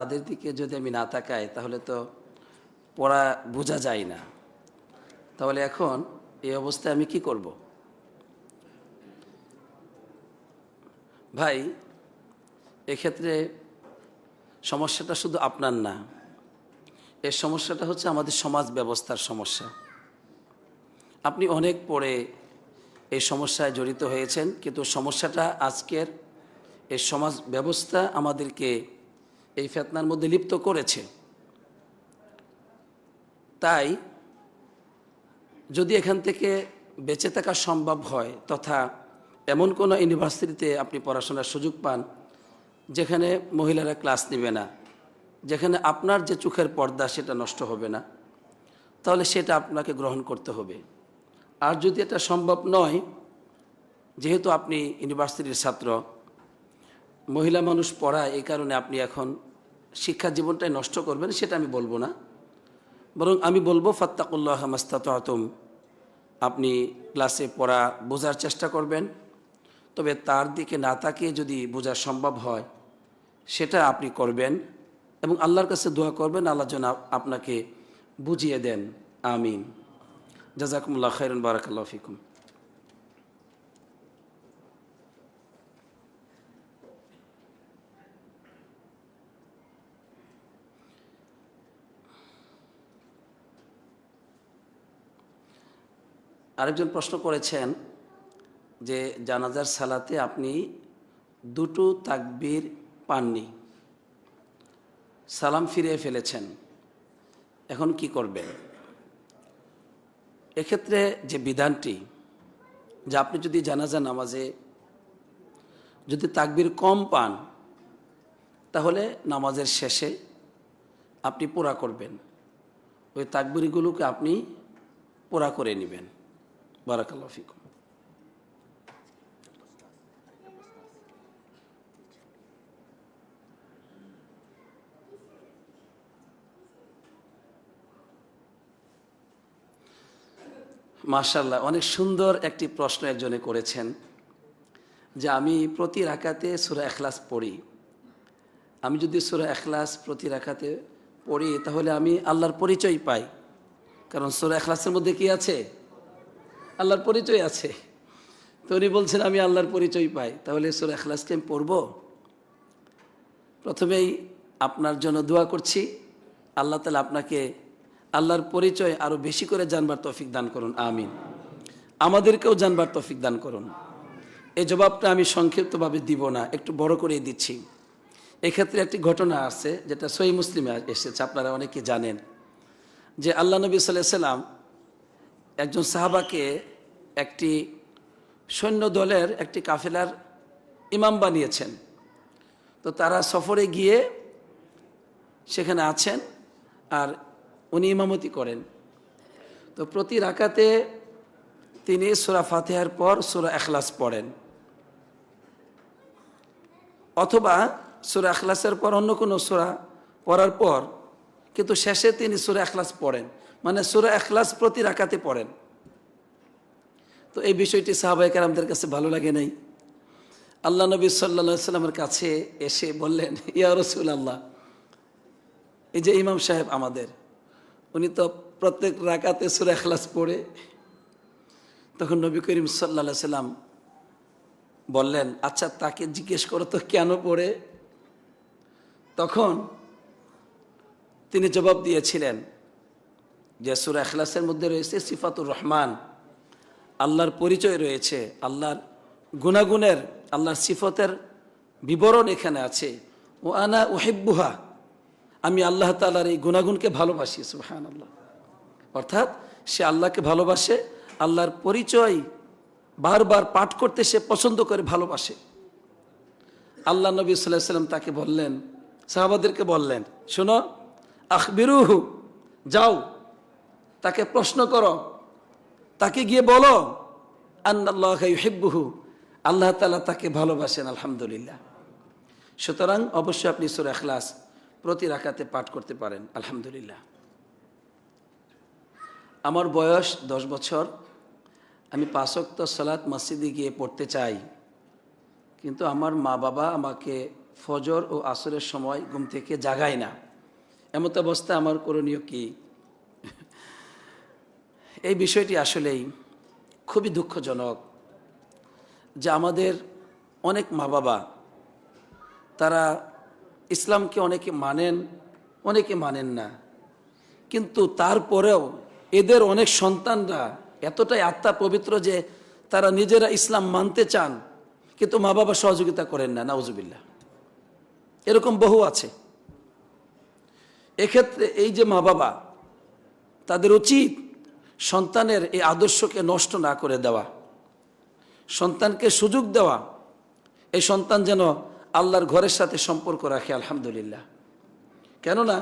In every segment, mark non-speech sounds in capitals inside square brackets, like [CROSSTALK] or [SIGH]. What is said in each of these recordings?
তাদের দিকে যদি আমি না তাকাই, তাহলে তো পড়া বোঝা যায় না। তাহলে এখন এই অবস্থায় আমি কি করব? ভাই, এক্ষেত্রে সমস্যাটা শুধু আপনার না, এর সমস্যাটা হচ্ছে আমাদের সমাজ ব্যবস্থার সমস্যা। আপনি অনেক পরে এই সমস্যায় জড়িত হয়েছেন, কিন্তু সমস্যাটা আজকের এই সমাজ ব্যবস্থা আমাদেরকে এই ফেতনার মধ্যে লিপ্ত করেছে। তাই যদি এখান থেকে বেঁচে থাকা সম্ভব হয় তথা এমন কোনো ইউনিভার্সিটিতে আপনি পড়াশোনার সুযোগ পান যেখানে মহিলারা ক্লাস নেবে না, যেখানে আপনার যে চোখের পর্দা সেটা নষ্ট হবে না, তাহলে সেটা আপনাকে গ্রহণ করতে হবে। আর যদি এটা সম্ভব নয়, যেহেতু আপনি ইউনিভার্সিটির ছাত্র, মহিলা মানুষ পড়ায় এই কারণে আপনি এখন শিক্ষা জীবনটাই নষ্ট করবেন, সেটা আমি বলব না। বরং আমি বলব, ফাত্তাকুল্লাহ মাস্তাতম আপনি ক্লাসে পড়া বোঝার চেষ্টা করবেন। তবে তার দিকে না তাকিয়ে যদি বোঝা সম্ভব হয়, সেটা আপনি করবেন এবং আল্লাহর কাছে দোয়া করবেন, আল্লাহ যেন আপনাকে বুঝিয়ে দেন। আমিন। জাজাকুমুল্লাহ খাইরুন, বারাকাল্লাহ ফিকুম। আরেকজন প্রশ্ন করেছেন যে জানাজার সালাতে আপনি দুটো তাকবীর পাননি, সালাম ফিরিয়ে ফেলেছেন, এখন কি করবেন? এক্ষেত্রে যে বিধানটি, যে আপনি যদি জানাজা নামাজে যদি তাকবীর কম পান, তাহলে নামাজের শেষে আপনি পোড়া করবেন। ওই তাকবিরগুলোকে আপনি পোড়া করে নেবেন। বারাকাল্লাহ ফিকুম মার্শাল্লাহ অনেক সুন্দর একটি প্রশ্ন একজনে করেছেন যে আমি প্রতি রাকাতে সুরা এখলাস পড়ি। আমি যদি সুরা এখলাস প্রতি রাখাতে পড়ি, তাহলে আমি আল্লাহর পরিচয় পাই। কারণ সুরা এখলাসের মধ্যে কি আছে? আল্লাহর পরিচয় আছে। তো উনি বলছেন, আমি আল্লাহর পরিচয় পাই। তাহলে সুরা এখলাসকে আমি পড়ব? প্রথমেই আপনার জন্য দোয়া করছি। আল্লাহ তালা আপনাকে আল্লাহর পরিচয় আরও বেশি করে জানবার তৌফিক দান করুন। আমিন। আমাদেরকেও জানবার তৌফিক দান করুন। এই জবাবটা আমি সংক্ষিপ্তভাবে দিব না, একটু বড় করে দিচ্ছি। এক্ষেত্রে একটি ঘটনা আছে, যেটা সই মুসলিমে এসেছে, আপনারা অনেকে জানেন। যে আল্লাহ নবী সাল্লাহ সাল্লাম একজন সাহাবাকে একটি সৈন্য দলের একটি কাফেলার ইমাম বানিয়েছেন। তো তারা সফরে গিয়ে সেখানে আছেন আর উনি ইমামতি করেন। তো প্রতি রাকাতে তিনি সুরা ফাতেহার পর সুরা এখলাস পড়েন। অথবা সুরা এখলাসের পর অন্য কোনো সুরা পড়ার পর কিন্তু শেষে তিনি সুরা এখলাস পড়েন। মানে সুরা এখলাস প্রতি রাকাতে পড়েন। তো এই বিষয়টি সাহাবাহিক আমাদের কাছে ভালো লাগে নাই। আল্লাহ নবী সাল্লা সাল্লামের কাছে এসে বললেন, ইয়া রসুল আল্লাহ এই যে ইমাম সাহেব আমাদের, উনি তো প্রত্যেক রাকাতে সুরা এখলাস পড়ে। তখন নবী করিম সাল্লা সাল্লাম বললেন আচ্ছা তাকে জিজ্ঞেস করো তো কেন পড়ে? তখন তিনি জবাব দিয়েছিলেন যে সুরা এখলাসের মধ্যে রয়েছে সিফাতুর রহমান। আল্লাহর পরিচয় রয়েছে, আল্লাহর গুণাগুণের, আল্লাহর সিফতের বিবরণ এখানে আছে। ও আনা ওহেব্বুহা আমি আল্লাহ তালার এই গুণাগুণকে ভালোবাসি সুহান আল্লাহ অর্থাৎ সে আল্লাহকে ভালোবাসে, আল্লাহর পরিচয় বারবার পাঠ করতে সে পছন্দ করে, ভালোবাসে। আল্লাহ নবী সাল্লাহ সাল্লাম তাকে বললেন, সাহাবাদেরকে বললেন, শোনো, আখবিরুহু, যাও। তাকে প্রশ্ন করো। তাকে গিয়ে বলো, আন্নাল্লাহ আল্লাহ তালা তাকে ভালোবাসেন, আলহামদুলিল্লাহ। সুতরাং অবশ্যই আপনি সুর এখলাস প্রতি রাখাতে পাঠ করতে পারেন, আলহামদুলিল্লাহ। আমার বয়স দশ বছর। আমি পাঁচক্ত সালাত মসজিদে গিয়ে পড়তে চাই। কিন্তু আমার মা বাবা আমাকে ফজর ও আসরের সময় ঘুম থেকে জাগায় না। এমত অবস্থা আমার করণীয় কি? এই বিষয়টি আসলেই খুবই দুঃখজনক যে আমাদের অনেক মা বাবা তারা ইসলামকে অনেকে মানেন অনেকে মানেন না। কিন্তু তারপরেও এদের অনেক সন্তানরা এতটাই আত্মা পবিত্র যে তারা নিজেরা ইসলাম মানতে চান, কিন্তু মা বাবা সহযোগিতা করেন না নাউজুবিল্লা এরকম বহু আছে। এক্ষেত্রে এই যে মা বাবা তাদের উচিত সন্তানের এই আদর্শকে নষ্ট না করে দেওয়া, সন্তানকে সুযোগ দেওয়া, এই সন্তান যেন আল্লাহর ঘরের সাথে সম্পর্ক রাখে, আলহামদুলিল্লাহ। কেননা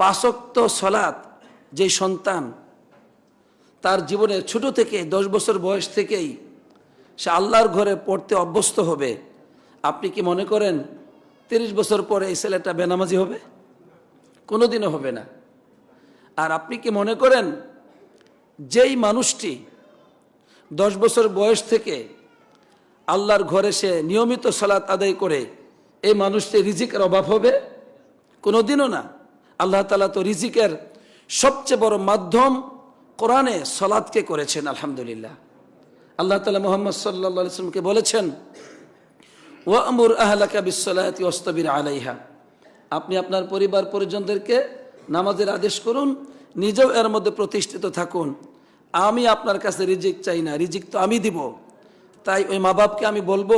পাশক্ত সলাৎ যে সন্তান তার জীবনে ছোট থেকে দশ বছর বয়স থেকেই সে আল্লাহর ঘরে পড়তে অভ্যস্ত হবে, আপনি কি মনে করেন তিরিশ বছর পরে এই ছেলেটা বেনামাজি হবে? কোনোদিনও হবে না। আর আপনি কি মনে করেন যেই মানুষটি দশ বছর বয়স থেকে আল্লাহর ঘরে সে নিয়মিত সলাৎ আদায় করে, এই মানুষটি রিজিকের অভাব হবে? কোনোদিনও না। আল্লাহ তালা তো রিজিকের সবচেয়ে বড় মাধ্যম কোরআনে সলাদকে করেছেন, আলহামদুলিল্লাহ। আল্লাহ তালা মোহাম্মদ সাল্লা সাল্লামকে বলেছেন ও আমুর আহলাকা বিশ্বলায়াতি অস্তবির আলাইহা। আপনি আপনার পরিবার পরিজনদেরকে নামাজের আদেশ করুন নিজেও এর মধ্যে প্রতিষ্ঠিত থাকুন। আমি আপনার কাছে রিজিক চাই না, রিজিক তো আমি দিব। তাই ওই মা বাপকে আমি বলব,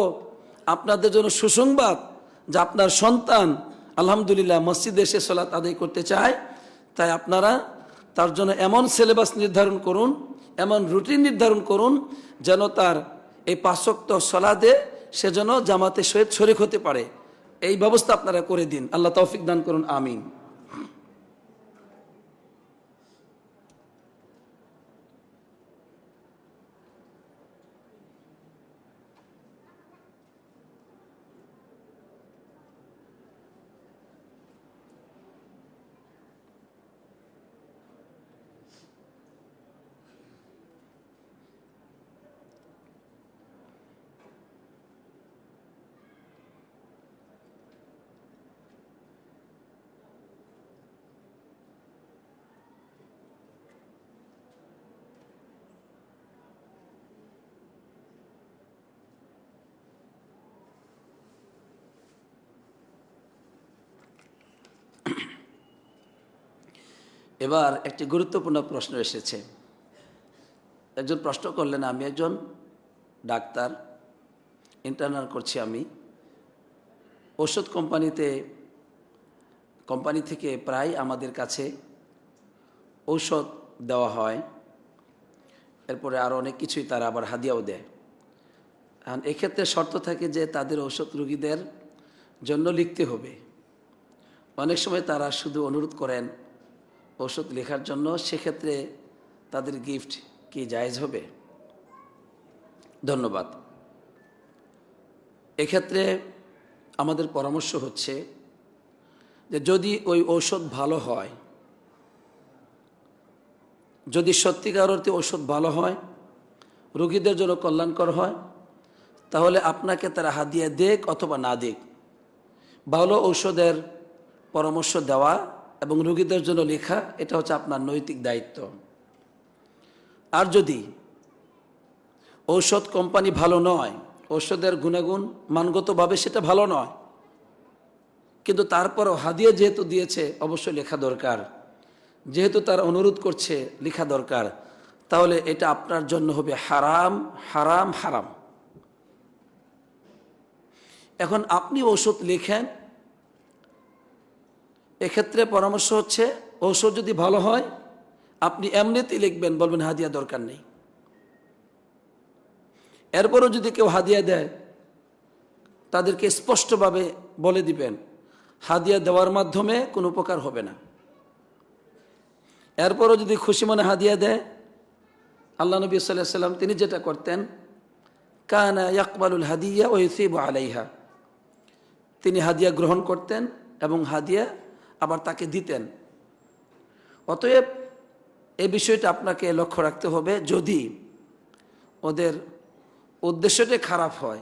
আপনাদের জন্য সুসংবাদ যে আপনার সন্তান আলহামদুলিল্লাহ মসজিদে এসে সলাৎ আদায় করতে চায়। তাই আপনারা তার জন্য এমন সিলেবাস নির্ধারণ করুন, এমন রুটিন নির্ধারণ করুন যেন তার এই পাঁচক্ত সলাদে সে যেন জামাতে সহিত শরিক হতে পারে। এই ব্যবস্থা আপনারা করে দিন। আল্লাহ তৌফিক দান করুন, আমিন। এবার একটি গুরুত্বপূর্ণ প্রশ্ন এসেছে। একজন প্রশ্ন করলেন, আমি একজন ডাক্তার ইন্টারনাল করছি আমি। ওষুধ কোম্পানিতে, কোম্পানি থেকে প্রায় আমাদের কাছে ঔষধ দেওয়া হয়। এরপরে আরও অনেক কিছুই তারা আবার হাদিয়াও দেয়। এখন এক্ষেত্রে শর্ত থাকে যে তাদের ঔষধ রুগীদের জন্য লিখতে হবে। অনেক সময় তারা শুধু অনুরোধ করেন ওষুধ লেখার জন্য সেক্ষেত্রে তাদের গিফট কি জায়েজ হবে? ধন্যবাদ। এক্ষেত্রে আমাদের পরামর্শ হচ্ছে যে যদি ওই ঔষধ ভালো হয়, যদি সত্যিকার অর্থে ঔষধ ভালো হয়, রোগীদের জন্য কল্যাণকর হয়, তাহলে আপনাকে তারা হাদিয়া দেখ অথবা না দেখ ভালো ঔষধের পরামর্শ দেওয়া এবং রোগীদের জন্য লেখা, এটা হচ্ছে আপনার নৈতিক দায়িত্ব। আর যদি ঔষধ কোম্পানি ভালো নয়, ঔষধের গুণাগুণ মানগতভাবে সেটা ভালো নয়, কিন্তু তারপরও হাদিয়া যেহেতু দিয়েছে, অবশ্যই লেখা দরকার। যেহেতু তার অনুরোধ করছে, লেখা দরকার, তাহলে এটা আপনার জন্য হবে হারাম হারাম হারাম। এখন আপনি ওষুধ লেখেন এক্ষেত্রে পরামর্শ হচ্ছে, ঔষধ যদি ভালো হয়, আপনি এমনিতেই লিখবেন, বলবেন হাদিয়া দরকার নেই। এরপরও যদি কেউ হাদিয়া দেয়, তাদেরকে স্পষ্টভাবে বলে দিবেন, হাদিয়া দেওয়ার মাধ্যমে কোনো উপকার হবে না। এরপরও যদি খুশি মনে হাদিয়া দেয়, আল্লাহ নবী সাল্লাহ সাল্লাম তিনি যেটা করতেন, কানা ইয়াকবালুল হাদিয়া ও ইসিব আলাইহা। তিনি হাদিয়া গ্রহণ করতেন এবং হাদিয়া আবার তাকে দিতেন। অতএব এই বিষয়টা আপনাকে লক্ষ্য রাখতে হবে, যদি ওদের উদ্দেশ্যটা খারাপ হয়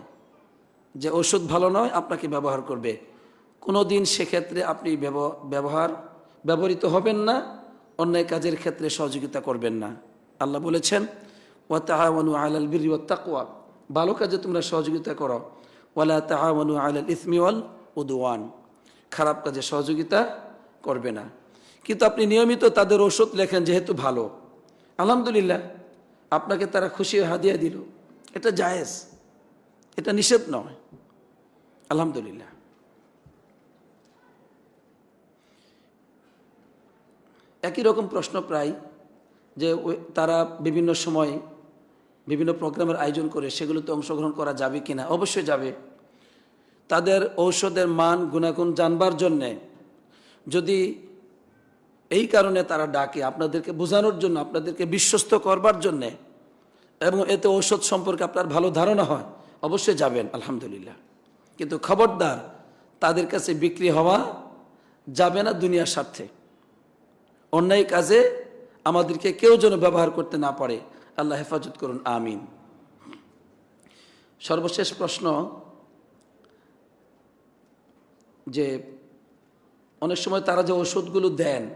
যে ওষুধ ভালো নয়, আপনাকে ব্যবহার করবে। কোনো দিন সেক্ষেত্রে আপনি ব্যব- ব্যবহার ব্যবহৃত হবেন না, অন্যায় কাজের ক্ষেত্রে সহযোগিতা করবেন না। আল্লাহ বলেছেন, ওয়া তাআওয়ানু আলাল বিররি ওয়াত তাকওয়া। ভালো কাজে তোমরা সহযোগিতা করো। ওয়ালা তাআওয়ানু আলাল ইসমি ওয়াল উদওয়ান। খারাপ কাজে সহযোগিতা করবে না। কিন্তু আপনি নিয়মিত তাদের ওষুধ লেখেন যেহেতু ভালো। আলহামদুলিল্লাহ, আপনাকে তারা খুশি হাদিয়া দিল। এটা জায়েজ। এটা নিষেধ নয়। আলহামদুলিল্লাহ। একই রকম প্রশ্ন প্রায় যে তারা বিভিন্ন সময় বিভিন্ন প্রোগ্রামের আয়োজন করে সেগুলোতে অংশগ্রহণ করা যাবে কিনা? অবশ্যই যাবে। তাদের ঔষধের মান, গুণাগুণ জানবার জন্যে যদি এই কারণে তারা ডাকে আপনাদেরকে বোঝানোর জন্য, আপনাদেরকে বিশ্বস্ত করবার জন্যে এবং এতে ঔষধ সম্পর্কে আপনার ভালো ধারণা হয়, অবশ্যই যাবেন, আলহামদুলিল্লাহ। কিন্তু খবরদার তাদের কাছে বিক্রি হওয়া যাবে না দুনিয়ার স্বার্থে। অন্যায় কাজে আমাদেরকে কেউ যেন ব্যবহার করতে না পারে। আল্লাহ হেফাজত করুন, আমিন। সর্বশেষ প্রশ্ন যে অনেক সময় তারা যে ওষুধগুলো দেন,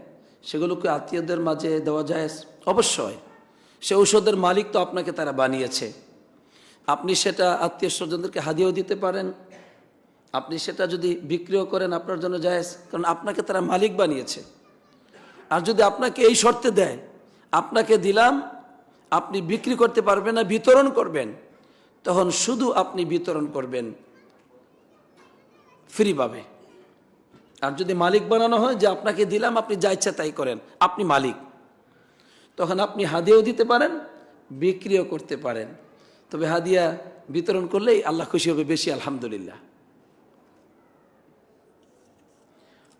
সেগুলোকে আত্মীয়দের মাঝে দেওয়া যায়? অবশ্যই। সে ঔষধের মালিক তো আপনাকে তারা বানিয়েছে। আপনি সেটা আত্মীয় স্বজনদেরকে হাদিয়েও দিতে পারেন। আপনি সেটা যদি বিক্রিও করেন, আপনার জন্য যায় কারণ আপনাকে তারা মালিক বানিয়েছে। আর যদি আপনাকে এই শর্তে দেয়, আপনাকে দিলাম, আপনি বিক্রি করতে পারবেন না, বিতরণ করবেন, তখন শুধু আপনি বিতরণ করবেন, ফ্রি পাবে আর যদি মালিক বানানো হয় যে আপনাকে দিলাম, আপনি যা ইচ্ছা তাই করেন। আপনি মালিক। তখন আপনি হাদিয়াও দিতে পারেন, বিক্রিও করতে পারেন। তবে হাদিয়া বিতরণ করলেই আল্লাহ খুশি হবে বেশি, আলহামদুলিল্লাহ।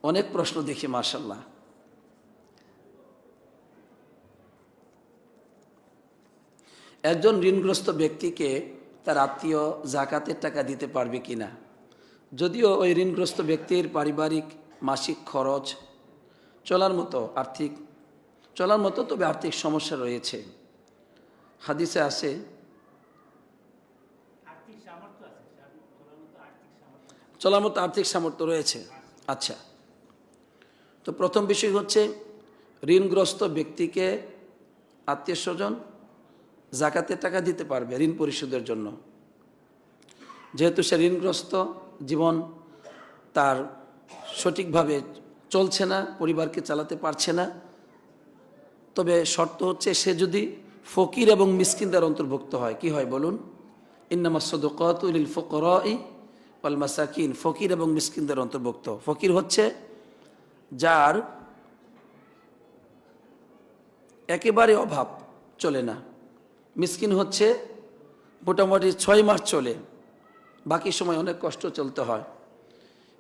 অনেক প্রশ্ন দেখি মার্শাল্লাহ একজন ঋণগ্রস্ত ব্যক্তিকে তার আত্মীয় জাকাতের টাকা দিতে পারবে কিনা? যদিও ওই ঋণগ্রস্ত ব্যক্তির পারিবারিক মাসিক খরচ চলার মতো আর্থিক চলার মতো তবে আর্থিক সমস্যা রয়েছে। হাদিসে আছে চলার মতো আর্থিক সামর্থ্য রয়েছে। আচ্ছা তো প্রথম বিষয় হচ্ছে ঋণগ্রস্ত ব্যক্তিকে আত্মীয় স্বজন জাকাতের টাকা দিতে পারবে ঋণ পরিশোধের জন্য। যেহেতু সে ঋণগ্রস্ত জীবন তার সঠিকভাবে চলছে না, পরিবারকে চালাতে পারছে না। তবে শর্ত হচ্ছে সে যদি ফকির এবং মিসকিনদের অন্তর্ভুক্ত হয়, কি হয় বলুন? ইন্নামা সদকাতুল ফকরাই ওয়াল মাসাকিন। ফকির এবং মিসকিনদের অন্তর্ভুক্ত। ফকির হচ্ছে যার একেবারে অভাব চলে না। মিসকিন হচ্ছে মোটামুটি ছয় মাস চলে। বাকি সময় অনেক কষ্ট চলতে হয়।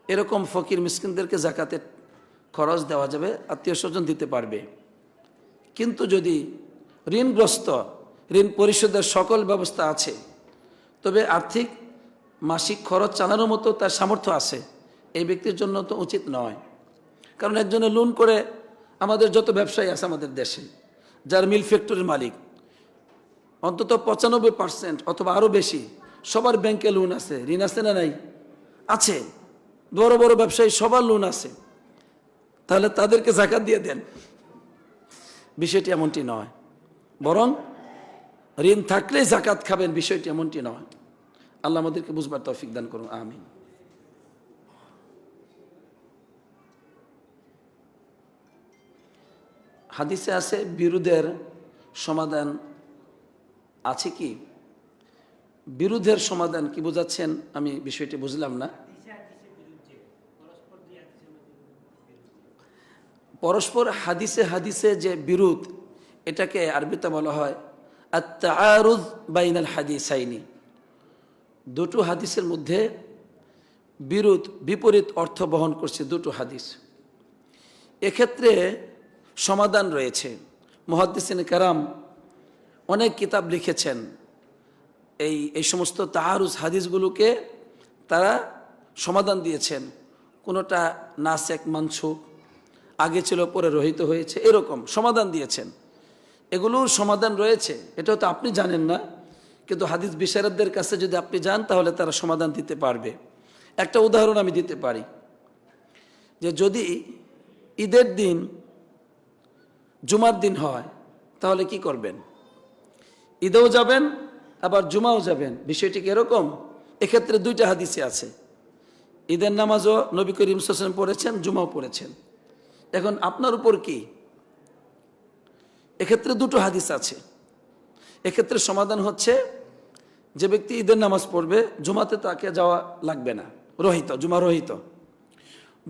এরকম ফকির মিসকিনদেরকে জাকাতের খরচ দেওয়া যাবে, আত্মীয় স্বজন দিতে পারবে। কিন্তু যদি ঋণগ্রস্ত, ঋণ পরিশোধের সকল ব্যবস্থা আছে, তবে আর্থিক, মাসিক খরচ চালানোর মতো তার সামর্থ্য আছে, এই ব্যক্তির জন্য তো উচিত নয়। কারণ একজনে লোন করে আমাদের যত ব্যবসায়ী আছে আমাদের দেশে, যার মিল ফ্যাক্টরির মালিক, অন্তত পঁচানব্বই পার্সেন্ট অথবা আরও বেশি সবার ব্যাংকে লোন আছে। ঋণ আছে না নাই? আছে। বড় বড় ব্যবসায়ী, সবার লোন আছে। তাহলে তাদেরকে জাকাত দিয়ে দেন। বিষয়টি এমনটি নয়। বরং ঋণ থাকলে জাকাত খাবেন, বিষয়টি এমনটি নয়। আল্লাহ আমাদেরকে বুঝবার তৌফিক দান করুন। আমিন। হাদিসে আছে বিরোধের সমাধান আছে কি? বিরোধের সমাধান কি বোঝাচ্ছেন? আমি বিষয়টি বুঝলাম না। পরস্পর হাদিসে হাদিসে যে বিরোধ, এটাকে আরবিতে বলা হয় আত্মারুদ বাইনাল হাদিসাইনি। দুটো হাদিসের মধ্যে বিরোধ, বিপরীত অর্থ বহন করছে দুটো হাদিস। এক্ষেত্রে সমাধান রয়েছে। মহাদ্দিসিন কারাম অনেক কিতাব লিখেছেন। এই এই সমস্ত তাহারুজ হাদিসগুলোকে তারা সমাধান দিয়েছেন। কোনোটা নাসেক মানসুক আগে ছিল, পরে রহিত হয়েছে, এরকম সমাধান দিয়েছেন। এগুলোর সমাধান রয়েছে। এটা তো আপনি জানেন না, কিন্তু হাদিস বিশারদদের কাছে যদি আপনি যান, তাহলে তারা সমাধান দিতে পারবে। একটা উদাহরণ আমি দিতে পারি, যে যদি ঈদের দিন, জুমার দিন হয়, তাহলে কি করবেন? ঈদেও যাবেন আবার জুমাও যাবেন। বিষয়টি কি এরকম? এক্ষেত্রে দুইটা হাদিসে আছে। ঈদের নামাজও নবী করিম হোসেন পড়েছেন, জুমাও পড়েছেন। এখন আপনার উপর কি? এক্ষেত্রে দুটো হাদিস আছে। এক্ষেত্রে সমাধান হচ্ছে, যে ব্যক্তি ঈদের নামাজ পড়বে, জুমাতে তাকে যাওয়া লাগবে না। রহিত, জুমা রহিত।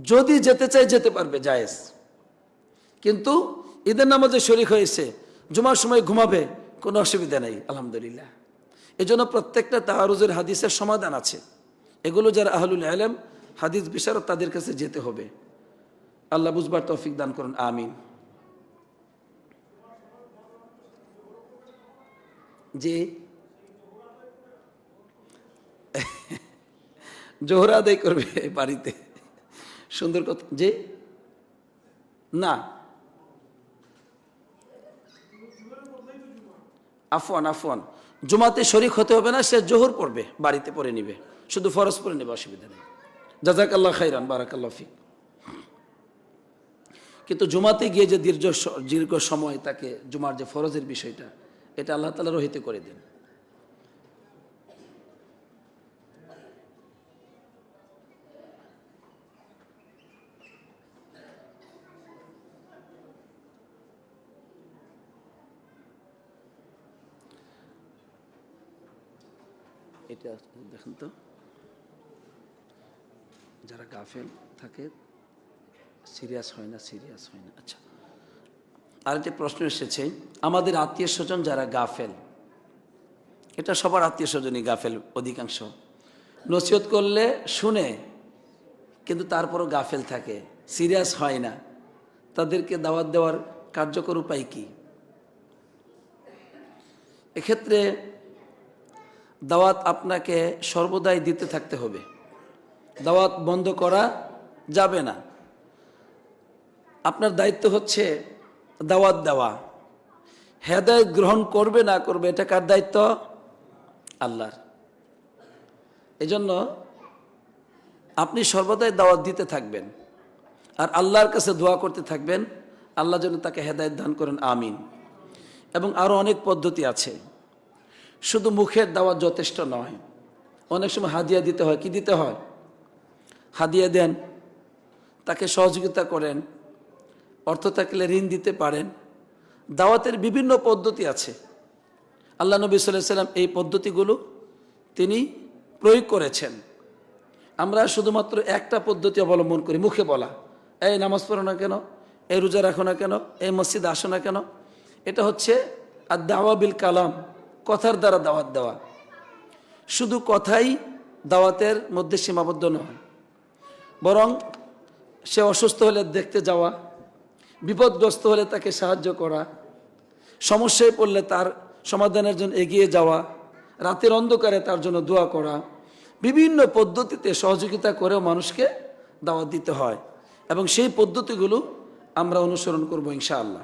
যদি যেতে চায় যেতে পারবে, জায়েজ। কিন্তু ঈদের নামাজে শরিক হয়েছে, জুমার সময় ঘুমাবে, কোনো অসুবিধা নেই, আলহামদুলিল্লাহ। এজন্য প্রত্যেকটা তাহারুজের হাদিসের সমাধান আছে। এগুলো যারা আহলুল আলম, হাদিস বিশারদ তাদের কাছে যেতে হবে। আল্লাহ বুঝবার তৌফিক দান করুন, আমিন। যে [LAUGHS] জোহরা আদায় করবে বাড়িতে। সুন্দর কথা, যে না। আফওয়ান আফওয়ান। জুমাতে শরিক হতে হবে না, সে জোহর পড়বে, বাড়িতে পড়ে নিবে। শুধু ফরজ পড়ে নেবে, অসুবিধা নেই। জাজাক আল্লাহ খাইরান বারাকাল্লাহ ফিক। কিন্তু জুমাতে গিয়ে যে দীর্ঘ দীর্ঘ সময় তাকে জুমার যে ফরজের বিষয়টা, এটা আল্লাহ তালা রহিত করে দেন। এটা দেখেন তো। যারা গাফেল থাকে, সিরিয়াস হয় না, সিরিয়াস হয় না। আচ্ছা আরেকটি প্রশ্ন এসেছে, আমাদের আত্মীয় স্বজন যারা গাফেল, এটা সবার আত্মীয় স্বজনই গাফেল অধিকাংশ। নসিহত করলে শুনে, কিন্তু তারপরও গাফেল থাকে, সিরিয়াস হয় না। তাদেরকে দাওয়াত দেওয়ার কার্যকর উপায় কি? এক্ষেত্রে দাওয়াত আপনাকে সর্বদাই দিতে থাকতে হবে। দাওয়াত বন্ধ করা যাবে না। আপনার দায়িত্ব হচ্ছে দাওয়াত দেওয়া। হেদায়ত গ্রহণ করবে না করবে, এটা কার দায়িত্ব? আল্লাহর। এজন্য আপনি সর্বদাই দাওয়াত দিতে থাকবেন। আর আল্লাহর কাছে দোয়া করতে থাকবেন। আল্লাহ যেন তাকে হেদায়ত দান করেন, আমিন। এবং আরও অনেক পদ্ধতি আছে। শুধু মুখের দাওয়াত যথেষ্ট নয়। অনেক সময় হাদিয়া দিতে হয়। কি দিতে হয়? হাদিয়া দেন, তাকে সহযোগিতা করেন, অর্থ থাকলে ঋণ দিতে পারেন। দাওয়াতের বিভিন্ন পদ্ধতি আছে। আল্লাহ নবী সাল্লাম এই পদ্ধতিগুলো তিনি প্রয়োগ করেছেন। আমরা শুধুমাত্র একটা পদ্ধতি অবলম্বন করি, মুখে বলা। এই নামাজ পড়ো না কেন? এই রোজা রাখো না কেন? এই মসজিদ আসো না কেন? এটা হচ্ছে আর দাওয়া বিল কালাম। কথার দ্বারা দাওয়াত দেওয়া। শুধু কথাই দাওয়াতের মধ্যে সীমাবদ্ধ নয়। বরং সে অসুস্থ হলে দেখতে যাওয়া, বিপদগ্রস্ত হলে তাকে সাহায্য করা, সমস্যায় পড়লে তার সমাধানের জন্য এগিয়ে যাওয়া, রাতের অন্ধকারে তার জন্য দোয়া করা, বিভিন্ন পদ্ধতিতে সহযোগিতা করেও মানুষকে দাওয়াত দিতে হয়। এবং সেই পদ্ধতিগুলো আমরা অনুসরণ করব ইনশাআল্লাহ।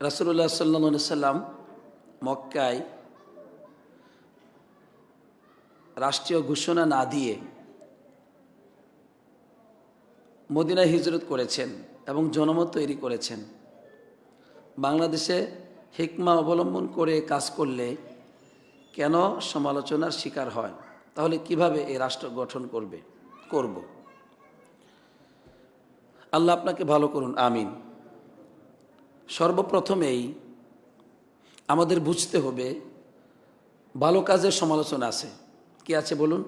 রাসুল্লাহ সাল্লা সাল্লাম মক্কায় রাষ্ট্রীয় ঘোষণা না দিয়ে মদিনায় হিজরত করেছেন এবং জনমত তৈরি করেছেন। বাংলাদেশে হিকমা অবলম্বন করে কাজ করলে কেন সমালোচনার শিকার হয়? তাহলে কীভাবে এই রাষ্ট্র গঠন করবে? করব। আল্লাহ আপনাকে ভালো করুন, আমিন। সর্বপ্রথমেই আমাদের বুঝতে হবে, ভালো কাজের সমালোচনা আছে। কি আছে বলুন?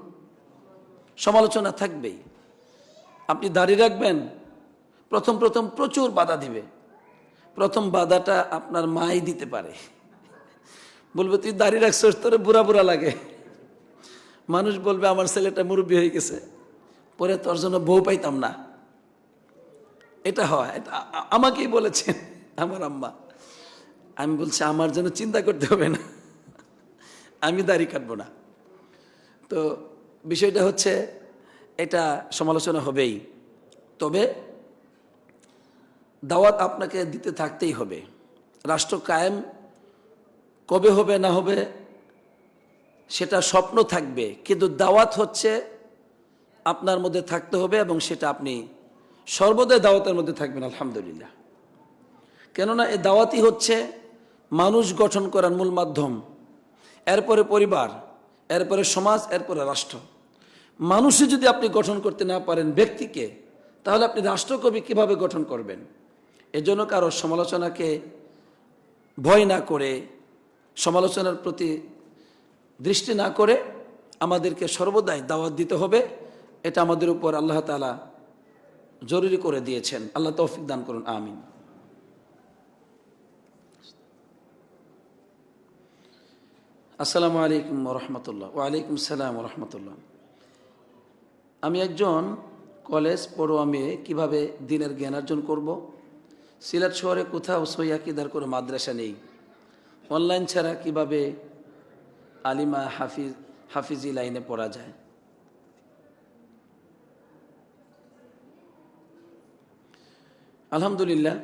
সমালোচনা থাকবেই। আপনি দাঁড়িয়ে রাখবেন, প্রথম প্রথম প্রচুর বাধা দিবে। প্রথম বাধাটা আপনার মাই দিতে পারে। বলবে, তুই দাঁড়িয়ে রাখছিস তোরে বুড়া বুড়া লাগে। মানুষ বলবে, আমার ছেলেটা মুরব্বী হয়ে গেছে, পরে তোর জন্য বউ পাইতাম না। এটা হয়, এটা আমাকেই বলেছেন। আমার আম্মা। আমি বলছি, আমার জন্য চিন্তা করতে হবে না, আমি দাড়ি কাটবো না। তো বিষয়টা হচ্ছে, এটা সমালোচনা হবেই। তবে দাওয়াত আপনাকে দিতে থাকতেই হবে। রাষ্ট্র কায়েম কবে হবে, না হবে, সেটা স্বপ্ন থাকবে। কিন্তু দাওয়াত হচ্ছে আপনার মধ্যে থাকতে হবে এবং সেটা আপনি সর্বদাই দাওয়াতের মধ্যে থাকবেন, আলহামদুলিল্লাহ। কেননা এ দাওয়াতই হচ্ছে মানুষ গঠন করার মূল মাধ্যম। এরপরে পরিবার, এরপরে সমাজ, এরপরে রাষ্ট্র। মানুষই যদি আপনি গঠন করতে না পারেন ব্যক্তিকে, তাহলে আপনি রাষ্ট্রকবি কীভাবে গঠন করবেন? এজন্য কারও সমালোচনাকে ভয় না করে, সমালোচনার প্রতি দৃষ্টি না করে আমাদেরকে সর্বদাই দাওয়াত দিতে হবে। এটা আমাদের উপর আল্লাহ তালা জরুরি করে দিয়েছেন। আল্লাহ তৌফিক দান করুন। আমিন। আসসালামু আলাইকুম রহমতুল্লাহ ওয়ালাইকুম সালাম রহমতুল্লাহ আমি একজন কলেজ পড়ুয়া মেয়ে, কীভাবে দিনের জ্ঞান অর্জন করব? সিলেট শহরে কোথাও সৈয়াকিদার কোনো মাদ্রাসা নেই। অনলাইন ছাড়া কীভাবে আলিমা হাফিজ, হাফিজি লাইনে পড়া যায়? আলহামদুলিল্লাহ,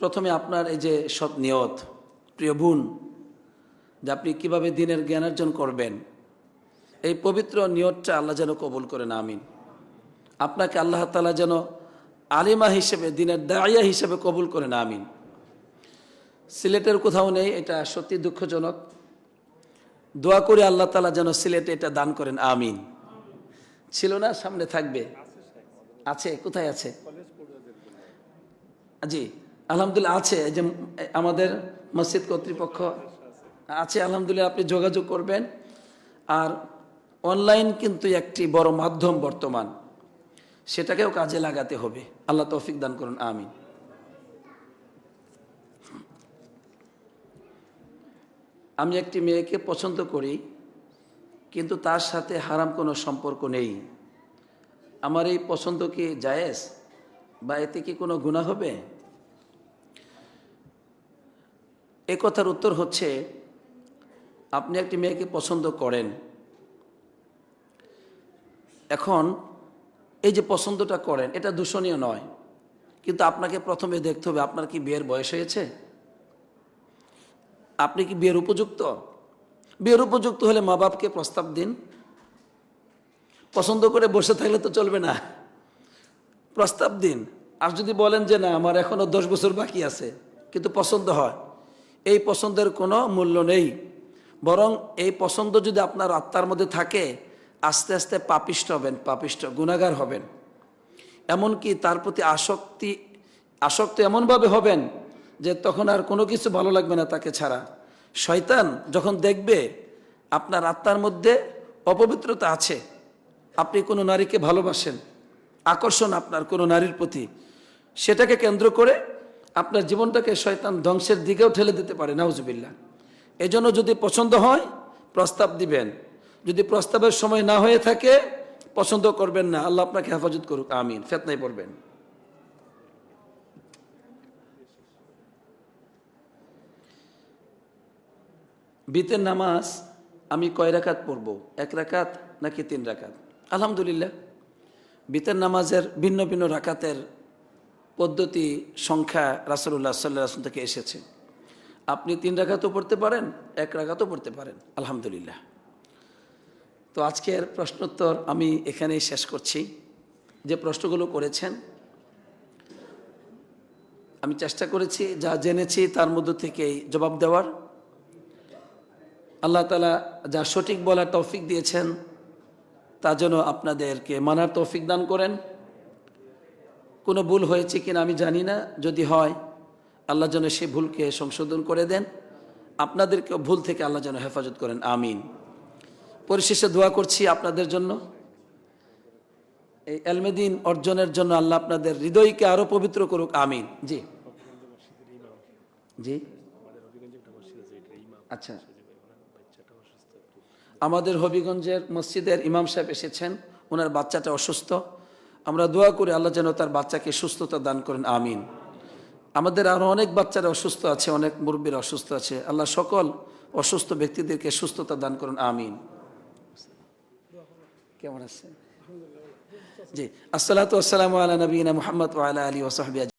প্রথমে আপনার এই যে সৎ নিয়ত, প্রিয় বোন যে আপনি কীভাবে দিনের জ্ঞান অর্জন করবেন। এই পবিত্র নিয়তটা আল্লাহ যেন কবুল করেন, আমিন। আপনাকে আল্লাহ তালা যেন আলিমা হিসেবে, দিনের দায়া হিসেবে কবুল করেন, আমিন। সিলেটের কোথাও নেই, এটা সত্যি দুঃখজনক। দোয়া করে আল্লাহ তালা যেন সিলেটে এটা দান করেন, আমিন। ছিল না, সামনে থাকবে। আছে, কোথায় আছে? জি, আলহামদুলিল্লাহ, আছে। যে আমাদের মসজিদ কর্তৃপক্ষ আছে, আলহামদুলিল্লাহ, আপনি যোগাযোগ করবেন। আর অনলাইন কিন্তু একটি বড় মাধ্যম বর্তমান। সেটাকেও কাজে লাগাতে হবে। আল্লাহ তৌফিক দান করুন, আমিন। আমি একটি মেয়েকে পছন্দ করি, কিন্তু তার সাথে হারাম কোনো সম্পর্ক নেই। আমার এই পছন্দ কি জায়েজ? বা এতে কি কোনো গুণা হবে? এ কথার উত্তর হচ্ছে আপনি একটি মেয়েকে পছন্দ করেন, এখন এই যে পছন্দটা করেন, এটা দূষণীয় নয়। কিন্তু আপনাকে প্রথমে দেখতে হবে, আপনার কি বিয়ের বয়স হয়েছে? আপনি কি বিয়ের উপযুক্ত? বিয়ের উপযুক্ত হলে মা বাপকে প্রস্তাব দিন। পছন্দ করে বসে থাকলে তো চলবে না। প্রস্তাব দিন। আর যদি বলেন যে না, আমার এখনও দশ বছর বাকি আছে, কিন্তু পছন্দ হয়, এই পছন্দের কোনো মূল্য নেই। বরং এই পছন্দ যদি আপনার আত্মার মধ্যে থাকে, আস্তে আস্তে পাপিষ্ট হবেন, পাপিষ্ট, গুণাগার হবেন। এমনকি তার প্রতি আসক্তি, আসক্ত এমনভাবে হবেন যে তখন আর কোনো কিছু ভালো লাগবে না তাকে ছাড়া। শয়তান যখন দেখবে আপনার আত্মার মধ্যে অপবিত্রতা আছে, আপনি কোনো নারীকে ভালোবাসেন, আকর্ষণ আপনার কোনো নারীর প্রতি, সেটাকে কেন্দ্র করে আপনার জীবনটাকে শয়তান ধ্বংসের দিকেও ঠেলে দিতে পারে নাউজুবিল্লা এজন্য যদি পছন্দ হয়, প্রস্তাব দিবেন। যদি প্রস্তাবের সময় না হয়ে থাকে, পছন্দ করবেন না। আল্লাহ আপনাকে হেফাজত করুক। আমিন। ফেতনাই পড়বেন। বিতের নামাজ আমি কয় রাকাত পড়ব? এক রাকাত নাকি তিন রাকাত? আলহামদুলিল্লাহ। বিতের নামাজের ভিন্ন ভিন্ন রাকাতের পদ্ধতি, সংখ্যা রাসুল্লাহ সাল্লাহ থেকে এসেছে। আপনি তিন রাকাতও পড়তে পারেন, এক রাকাতও পড়তে পারেন। আলহামদুলিল্লাহ। তো আজকের প্রশ্নোত্তর আমি এখানেই শেষ করছি। যে প্রশ্নগুলো করেছেন, আমি চেষ্টা করেছি, যা জেনেছি তার মধ্য থেকেই জবাব দেওয়ার। আল্লাহ তালা যা সঠিক বলার তৌফিক দিয়েছেন, তা যেন আপনাদেরকে মানার তৌফিক দান করেন। কোনো ভুল হয়েছে কিনা আমি জানি না, যদি হয় আল্লাহ যেন সে ভুলকে সংশোধন করে দেন। আপনাদেরকে ভুল থেকে আল্লাহ যেন হেফাজত করেন। আমিন। পরিশেষে দোয়া করছি আপনাদের জন্য। এই এলমেদিন অর্জনের জন্য আল্লাহ আপনাদের হৃদয়কে আরও পবিত্র করুক। আমিন। জি। জি। আচ্ছা। আমাদের হবিগঞ্জের মসজিদের ইমাম সাহেব এসেছেন। ওনার বাচ্চাটা অসুস্থ। আমরা দোয়া করি আল্লাহ যেন তার বাচ্চাকে সুস্থতা দান করেন। আমিন। আমাদের আরও অনেক বাচ্চারা অসুস্থ আছে, অনেক মুরব্বীরা অসুস্থ আছে। আল্লাহ সকল অসুস্থ ব্যক্তিদেরকে সুস্থতা দান করুন, আমিন। কেমন আছে জি, আসসালাতু আসসালামু আলা নবীনা মোহাম্মদ আলী আলা সাহবিহি